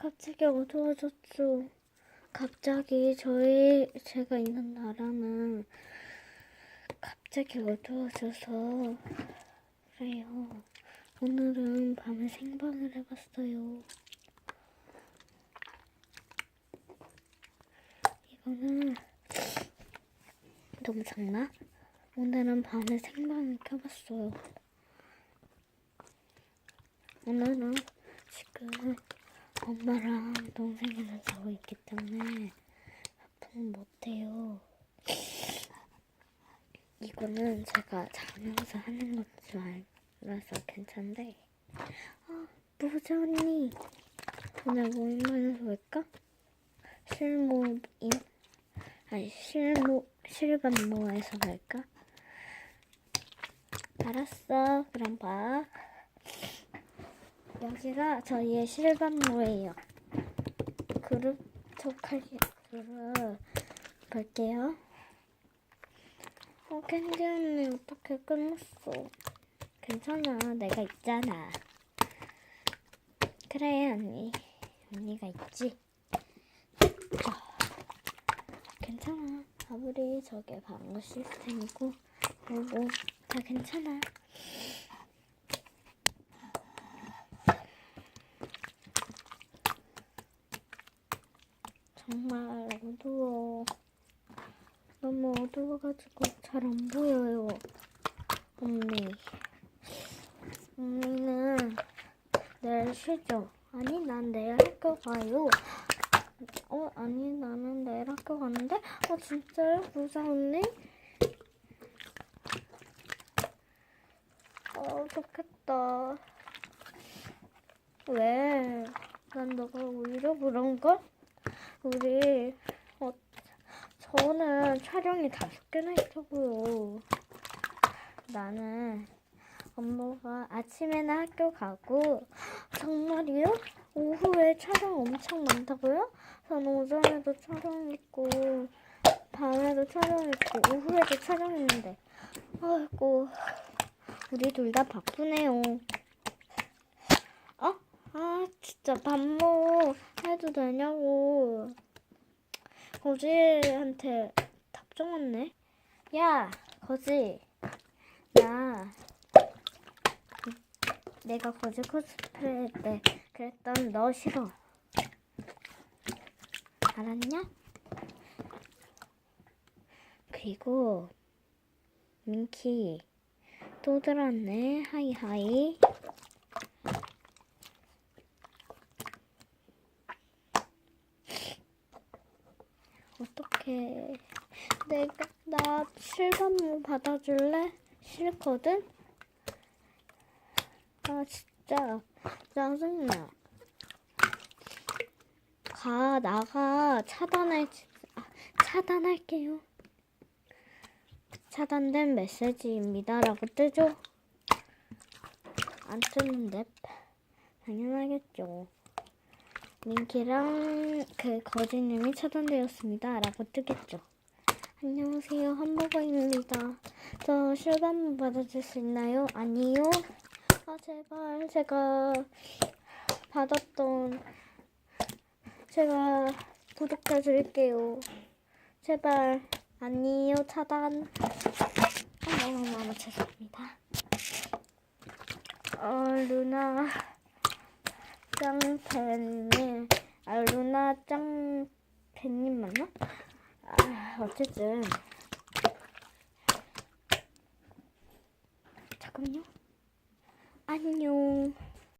갑자기 어두워졌죠. 갑자기 저희 제가 있는 나라는 갑자기 어두워져서 그래요. 오늘은 밤에 생방을 해봤어요. 이거는 너무 작나? 오늘은 밤에 생방을 켜봤어요. 오늘은 지금 엄마랑 동생이랑 자고 있기 때문에 아프면 못해요. 이거는 제가 자면서 하는 것줄 알아서 괜찮은데. 아, 부자 언니. 오늘 모임만에서 볼까? 실모임? 아니, 실모, 실감모에서 볼까? 알았어. 그럼 봐. 여기가 저희의 실감모예요. 그룹 척하기 그룹 볼게요. 어, 캔디 언니 어떻게 끝났어? 괜찮아, 내가 있잖아. 그래, 언니. 언니가 있지. 자, 괜찮아. 아무리 저게 방어 시스템이고, 뭐고, 다 괜찮아. 정말 어두워. 너무 어두워가지고 잘 안 보여요. 언니. 언니는 내일 쉬죠? 아니, 난 내일 학교 가요. 어, 아니, 나는 내일 학교 가는데? 어, 진짜요? 부자 언니? 어, 좋겠다. 왜? 난 너가 오히려 그런가? 우리 어 저는 촬영이 다섯 개나 있다고요. 나는 엄마가 아침에는 학교 가고 정말이요? 오후에 촬영 엄청 많다고요? 저는 오전에도 촬영 있고 밤에도 촬영 있고 오후에도 촬영 있는데 아이고 우리 둘 다 바쁘네요. 어? 아 진짜 반모 해도 되냐고 거지한테 답장 왔네. 야 거지. 나 내가 거지 코스프레 때 그랬던 너 싫어. 알았냐? 그리고 민키 또 들었네. 하이하이 어떡해. 내가, 나 실감모 받아줄래? 싫거든? 아, 진짜. 짜증나. 가, 나가. 차단할, 아, 차단할게요. 차단된 메시지입니다. 라고 뜨죠? 안 뜨는데. 당연하겠죠. 민키랑 그 거지님이 차단되었습니다. 라고 뜨겠죠. 안녕하세요. hamburger입니다. 저 실감 받아줄 수 있나요? 아니요. 아, 제발. 제가 받았던, 제가 구독해 드릴게요. 제발. 아니요. 차단. 아, 너무너무 죄송합니다. 어, 루나. 짱팬님, 아 루나 짱팬님 맞나? 아 어쨌든 잠깐만요. 안녕.